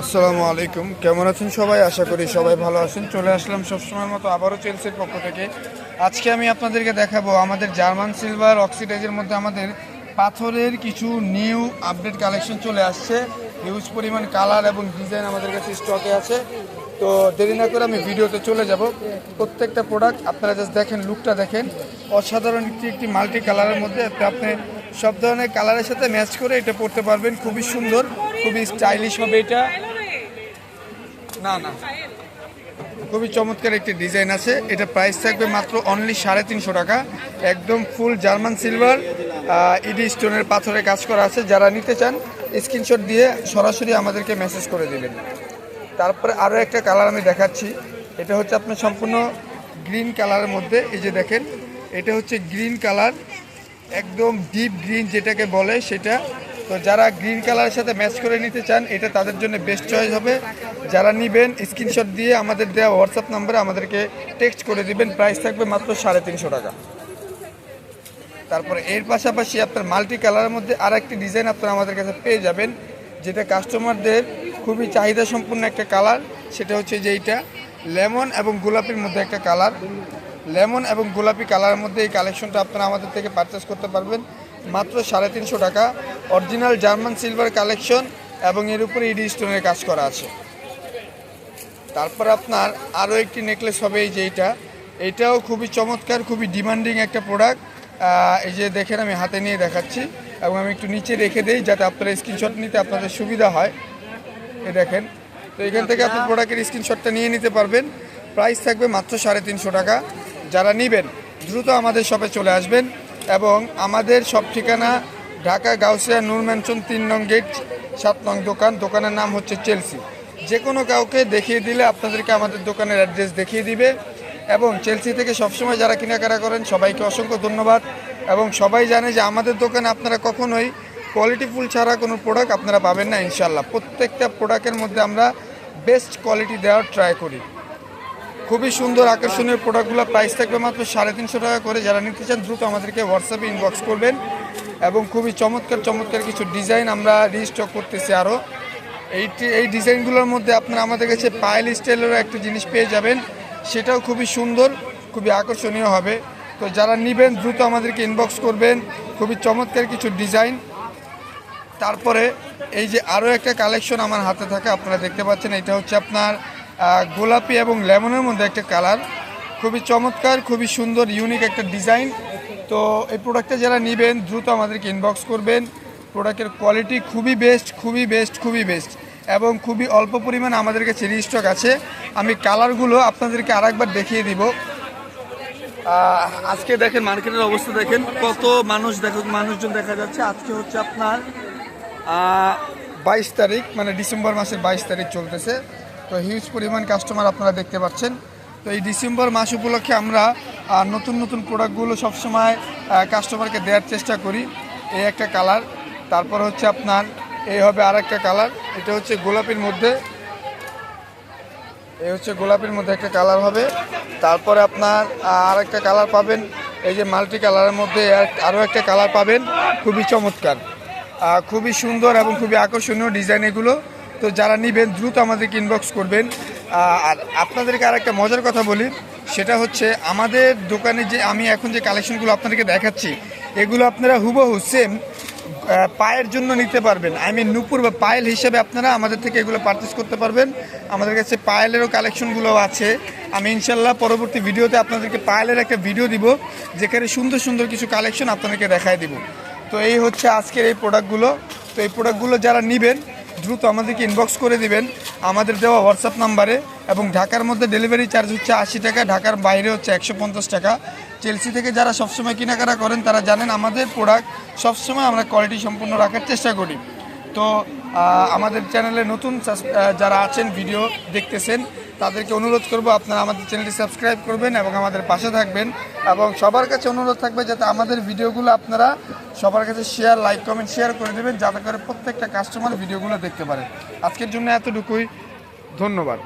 আসসালামু আলাইকুম। কেমন আছেন সবাই? আশা করি সবাই ভালো আছেন। চলে আসলাম সবসময়ের মতো আবারও চেলসির পক্ষ থেকে। আজকে আমি আপনাদেরকে দেখাবো আমাদের জার্মান সিলভার অক্সিডাইজের মধ্যে আমাদের পাথরের কিছু নিউ আপডেট কালেকশন চলে আসছে। হিউজ পরিমাণ কালার এবং ডিজাইন আমাদের কাছে স্টকে আছে। তো দেরি না করে আমি ভিডিওতে চলে যাব। প্রত্যেকটা প্রোডাক্ট আপনারা জাস্ট দেখেন, লুকটা দেখেন। অসাধারণ একটি একটি মাল্টি কালারের মধ্যে। আপনি সব ধরনের কালারের সাথে ম্যাচ করে এটা পড়তে পারবেন। খুবই সুন্দর, খুবই স্টাইলিশ হবে এটা। না না। খুবই চমৎকার একটি ডিজাইন আছে। এটা প্রাইস থাকবে মাত্র অনলি সাড়ে তিনশো টাকা। একদম ফুল জার্মান সিলভার ইডি স্টোনের পাথরে কাজ করা আছে। যারা নিতে চান স্ক্রিনশট দিয়ে সরাসরি আমাদেরকে মেসেজ করে দিবেন। তারপরে আরও একটা কালার আমি দেখাচ্ছি। এটা হচ্ছে আপনার সম্পূর্ণ গ্রিন কালারের মধ্যে। এই যে দেখেন, এটা হচ্ছে গ্রিন কালার একদম ডিপ গ্রিন যেটাকে বলে, সেটা তো যারা গ্রিন কালারের সাথে ম্যাচ করে নিতে চান, এটা তাদের জন্য বেস্ট চয়েস হবে। যারা নেবেন, স্ক্রিনশট দিয়ে আমাদের দেওয়া হোয়াটসঅ্যাপ নাম্বারে আমাদেরকে টেক্সট করে দিবেন। প্রাইস থাকবে মাত্র সাড়ে তিনশো টাকা। তারপরে এর পাশাপাশি আপনার মাল্টি কালারের মধ্যে আর একটি ডিজাইন আপনারা আমাদের কাছে পেয়ে যাবেন, যেটা কাস্টমারদের খুবই চাহিদা সম্পূর্ণ একটা কালার। সেটা হচ্ছে যে এইটা। লেমন এবং গোলাপির মধ্যে একটা কালার। লেমন এবং গোলাপি কালারের মধ্যে এই কালেকশনটা আপনারা আমাদের থেকে পারচেস করতে পারবেন। মাত্র সাড়ে তিনশো টাকা। অরিজিনাল জার্মান সিলভার কালেকশন এবং এর উপরে ইডি স্টোনের কাজ করা আছে। তারপর আপনার আরও একটি নেকলেস হবে এই যে এইটা। এইটাও খুবই চমৎকার, খুবই ডিমান্ডিং একটা প্রোডাক্ট। এই যে দেখেন আমি হাতে নিয়ে দেখাচ্ছি এবং আমি একটু নিচে রেখে দিই যাতে আপনারা স্ক্রিনশট নিতে আপনাদের সুবিধা হয়। এ দেখেন, তো এখান থেকে আপনি প্রোডাক্টের স্ক্রিনশটটা নিয়ে নিতে পারবেন। প্রাইস থাকবে মাত্র সাড়ে তিনশো টাকা। যারা নেবেন, দ্রুত আমাদের শপে চলে আসবেন এবং আমাদের সব ঠিকানা ঢাকা, গাউসিয়া, নূর ম্যানশন তিন নং গেট, সাত নং দোকান। দোকানের নাম হচ্ছে চেলসি। যে কোনো কাউকে দেখিয়ে দিলে আপনাদেরকে আমাদের দোকানের অ্যাড্রেস দেখিয়ে দিবে এবং চেলসি থেকে সবসময় যারা কেনাকাটা করেন, সবাইকে অসংখ্য ধন্যবাদ এবং সবাই জানে যে আমাদের দোকানে আপনারা কখনোই কোয়ালিটি ফুল ছাড়া কোনো প্রোডাক্ট আপনারা পাবেন না ইনশাল্লাহ প্রত্যেকটা প্রোডাক্টের মধ্যে আমরা বেস্ট কোয়ালিটি দেওয়ার ট্রাই করি। খুবই সুন্দর, আকর্ষণীয় প্রোডাক্টগুলো প্রাইস থাকবে মাত্র সাড়ে তিনশো টাকা করে। যারা নিতে চান, দ্রুত আমাদেরকে হোয়াটসঅ্যাপে ইনবক্স করবেন। এবং খুবই চমৎকার চমৎকার কিছু ডিজাইন আমরা রিস্টক করতেছি আরও এই এই ডিজাইনগুলোর মধ্যে আপনারা আমাদের কাছে পায়েল স্টাইলেরও একটা জিনিস পেয়ে যাবেন। সেটাও খুবই সুন্দর, খুবই আকর্ষণীয় হবে। তো যারা নেবেন, দ্রুত আমাদেরকে ইনবক্স করবেন। খুবই চমৎকার কিছু ডিজাইন। তারপরে এই যে আরও একটা কালেকশন আমার হাতে থাকে, আপনারা দেখতে পাচ্ছেন, এটা হচ্ছে আপনার গোলাপি এবং লেমনের মধ্যে একটা কালার খুবই চমৎকার, খুবই সুন্দর ইউনিক একটা ডিজাইন তো এই প্রোডাক্টটা যারা নেবেন, দ্রুত আমাদেরকে ইনবক্স করবেন। প্রোডাক্টের কোয়ালিটি খুবই বেস্ট খুবই বেস্ট খুবই বেস্ট এবং খুবই অল্প পরিমাণ আমাদের কাছে রিস্টক আছে। আমি কালারগুলো আপনাদেরকে আরেকবার দেখিয়ে দিব। আজকে দেখেন মার্কেটের অবস্থা দেখেন। কত মানুষ দেখো, মানুষজন দেখা যাচ্ছে। আজকে হচ্ছে আপনার বাইশ তারিখ মানে ডিসেম্বর মাসের বাইশ তারিখ চলতেছে। তো হিউজ পরিমাণ কাস্টমার আপনারা দেখতে পাচ্ছেন। তো এই ডিসেম্বর মাস উপলক্ষে আমরা নতুন নতুন প্রোডাক্টগুলো সবসময় কাস্টমারকে দেওয়ার চেষ্টা করি। এই একটা কালার তারপর হচ্ছে আপনার, এই হবে আর একটা কালার এটা হচ্ছে গোলাপির মধ্যে। এই হচ্ছে গোলাপির মধ্যে একটা কালার হবে। তারপরে আপনার আর একটা কালার পাবেন, এই যে মাল্টি কালারের মধ্যে আরও একটা কালার পাবেন, খুবই চমৎকার। খুবই সুন্দর এবং খুবই আকর্ষণীয় ডিজাইন এগুলো। তো যারা নেবেন, দ্রুত আমাদেরকে ইনবক্স করবেন। আর আপনাদেরকে আর একটা মজার কথা বলি, সেটা হচ্ছে আমাদের দোকানে যে আমি এখন যে কালেকশনগুলো আপনাদেরকে দেখাচ্ছি, এগুলো আপনারা হুবহু সেম পায়ের জন্য নিতে পারবেন। আই মিন নুপুর বা পায়েল হিসেবে আপনারা আমাদের থেকে এগুলো পারচেস করতে পারবেন। আমাদের কাছে পায়েলেরও কালেকশনগুলো আছে। আমি ইনশাল্লাহ পরবর্তী ভিডিওতে আপনাদেরকে পায়েলের একটা ভিডিও দিব, যেখানে সুন্দর সুন্দর কিছু কালেকশন আপনাদেরকে দেখায় দিব। তো এই হচ্ছে আজকের এই প্রোডাক্টগুলো তো এই প্রোডাক্টগুলো যারা নেবেন দ্রুত আমাদেরকে ইনবক্স করে দিবেন। আমাদের দেওয়া হোয়াটসঅ্যাপ নাম্বারে এবং ঢাকার মধ্যে ডেলিভারি চার্জ হচ্ছে আশি টাকা, ঢাকার বাইরে হচ্ছে একশো পঞ্চাশ টাকা। চেলসি থেকে যারা সবসময় কেনাকাটা করেন, তারা জানেন আমাদের প্রোডাক্ট সবসময় আমরা কোয়ালিটি সম্পূর্ণ রাখার চেষ্টা করি। তো আমাদের চ্যানেলে নতুন যারা আছেন ভিডিও দেখতেছেন তাদেরকে অনুরোধ করব আপনারা আমাদের চ্যানেলটি সাবস্ক্রাইব করবেন এবং আমাদের পাশে থাকবেন এবং সবার কাছে অনুরোধ থাকবে যাতে আমাদের ভিডিওগুলো আপনারা সবার কাছে শেয়ার লাইক কমেন্ট শেয়ার করে দেবেন, যাতে করে প্রত্যেকটা কাস্টমার ভিডিওগুলো দেখতে পারে। আজকের জন্য এতটুকুই। ধন্যবাদ।